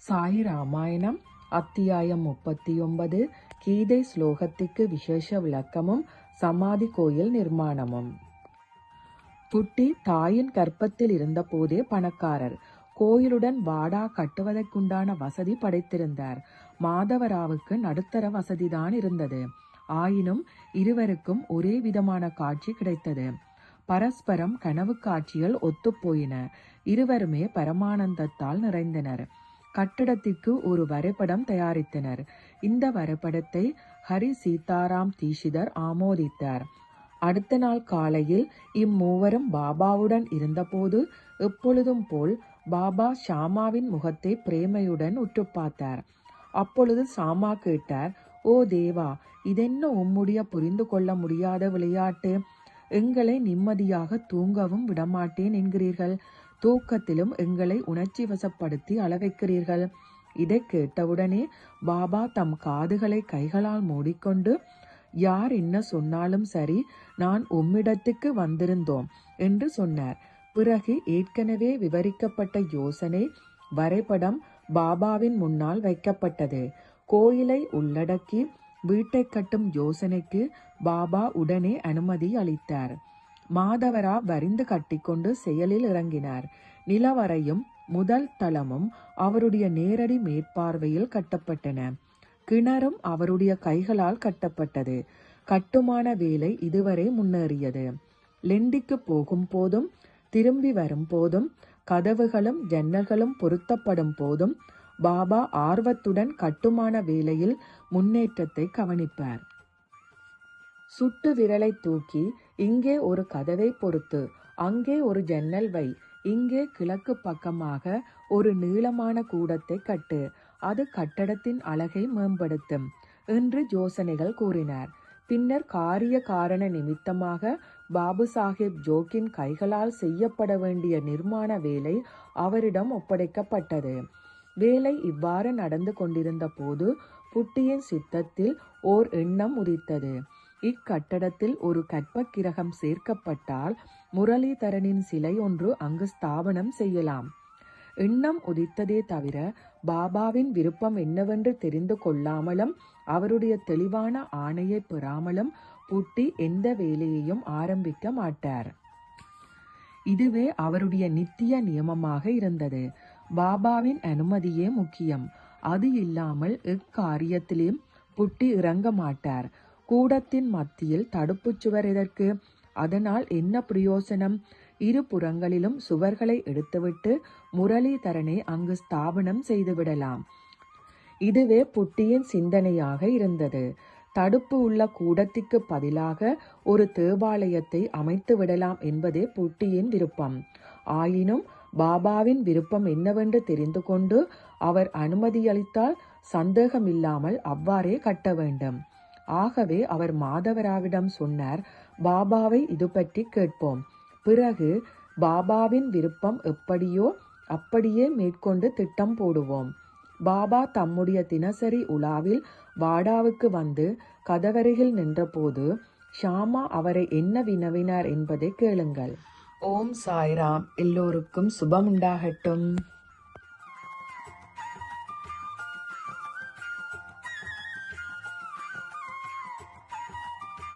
சாய் ராமாயணம் அத்தியாயம் முப்பத்தி ஒன்பது கீதை ஸ்லோகத்துக்கு விசேஷ விளக்கமும் சமாதி கோயில் நிர்மாணமும். புட்டி தாயின் கர்ப்பத்தில் இருந்தபோதே பணக்காரர் கோயிலுடன் வாடா கட்டுவதற்குண்டான வசதி படைத்திருந்தார். மாதவராவுக்கு நடுத்தர வசதிதான் இருந்தது. ஆயினும் இருவருக்கும் ஒரே விதமான காட்சி கிடைத்தது. பரஸ்பரம் கனவு காட்சிகள் ஒத்துப்போயின இருவருமே பரமானந்தத்தால் நிறைந்தனர். கட்டிடத்திற்கு ஒரு வரைபடம் தயாரித்தனர். இந்த வரைபடத்தை ஹரி சீதாராம் தீஷிதர் ஆமோதித்தார். அடுத்த நாள் காலையில் இம்மூவரும் பாபாவுடன் இருந்தபோது எப்பொழுதும் போல் பாபா ஷாமாவின் முகத்தை பிரேமையுடன் உற்று பார்த்தார். அப்பொழுது சாமா கேட்டார் ஓ தேவா இதென்ன உம்முடைய புரிந்து கொள்ள முடியாத விளையாட்டு? எங்களை நிம்மதியாக தூங்கவும் விடமாட்டேன் என்கிறீர்கள். தூக்கத்திலும் எங்களை உணர்ச்சி வசப்படுத்தி அளவைக்கிறீர்கள். இதை கேட்டவுடனே பாபா தம் காதுகளை கைகளால் மூடிக்கொண்டு யார் என்ன சொன்னாலும் சரி நான் உம்மிடத்துக்கு வந்திருந்தோம் என்று சொன்னார். பிறகு ஏற்கனவே விவரிக்கப்பட்ட யோசனை வரைபடம் பாபாவின் முன்னால் வைக்கப்பட்டது. கோயிலை உள்ளடக்கி வீட்டை கட்டும் யோசனைக்கு பாபா உடனே அனுமதி அளித்தார். மாதவரா வரிந்து கட்டிக்கொண்டு செயலில் இறங்கினார். நிலவரையும் முதல் தளமும் அவருடைய நேரடி மேற்பார்வையில் கட்டப்பட்டன. கிணறும் அவருடைய கைகளால் கட்டப்பட்டது. கட்டுமான வேலை இதுவரை முன்னேறியது. லெண்டிக்கு போகும் போதும் திரும்பி வரும் போதும் கதவுகளும் ஜன்னல்களும் பொருத்தப்படும் போதும் பாபா ஆர்வத்துடன் கட்டுமான வேலையில் முன்னேற்றத்தை கவனிப்பார். சுட்டு விரலை தூக்கி இங்கே ஒரு கதவை பொறுத்து அங்கே ஒரு ஜன்னல் வை இங்கே கிழக்கு பக்கமாக ஒரு நீளமான கூடத்தை கட்டு அது கட்டடத்தின் அழகை மேம்படுத்தும் என்று யோசனைகள் கூறினார். பின்னர் காரிய காரண நிமித்தமாக பாபு சாஹிப் ஜோக்கின் கைகளால் செய்யப்பட வேண்டிய நிர்மாண வேலை அவரிடம் ஒப்படைக்கப்பட்டது. வேலை இவ்வாறு நடந்து கொண்டிருந்த போது புட்டியின் சித்தத்தில் ஓர் எண்ணம் உதித்தது. இக்கட்டடத்தில் ஒரு கற்பக்கிரகம் சேர்க்கப்பட்டால் முரளிதரனின் சிலை ஒன்று அங்கு ஸ்தாபனம் செய்யலாம். எண்ணம் உதித்ததே தவிர பாபாவின் விருப்பம் என்னவென்று தெரிந்து கொள்ளாமலும் அவருடைய தெளிவான ஆணையை பெறாமலும் புட்டி எந்த வேலையையும் ஆரம்பிக்க மாட்டார். இதுவே அவருடைய நித்திய நியமமாக இருந்தது. பாபாவின் அனுமதியே முக்கியம். அது இல்லாமல் எக்காரியத்திலும் புட்டி இறங்க மாட்டார். கூடத்தின் மத்தியில் தடுப்புச் சுவர் எதற்கு? அதனால் என்ன பிரயோசனம்? இரு புறங்களிலும் சுவர்களை எடுத்துவிட்டு முரளிதரனை அங்கு ஸ்தாபனம் செய்துவிடலாம் இதுவே புட்டியின் சிந்தனையாக இருந்தது. தடுப்பு உள்ள கூடத்திற்கு பதிலாக ஒரு தேவாலயத்தை அமைத்து விடலாம் என்பதே புட்டியின் விருப்பம். ஆயினும் பாபாவின் விருப்பம் என்னவென்று தெரிந்து கொண்டு அவர் அனுமதியளித்தால் சந்தேகமில்லாமல் அவ்வாறே கட்ட வேண்டும். ஆகவே அவர் மாதவராவிடம் சொன்னார் பாபாவை இது பற்றி கேட்போம். பிறகு பாபாவின் விருப்பம் எப்படியோ அப்படியே மேற்கொண்டு திட்டம் போடுவோம். பாபா தம்முடைய தினசரி உலாவில் வாடாவுக்கு வந்து கதவருகில் நின்றபோது ஷாமா அவரை என்ன வினவினார் என்பதை கேளுங்கள். ஓம் சாய்ராம். எல்லோருக்கும் சுபமுண்டாகட்டும்.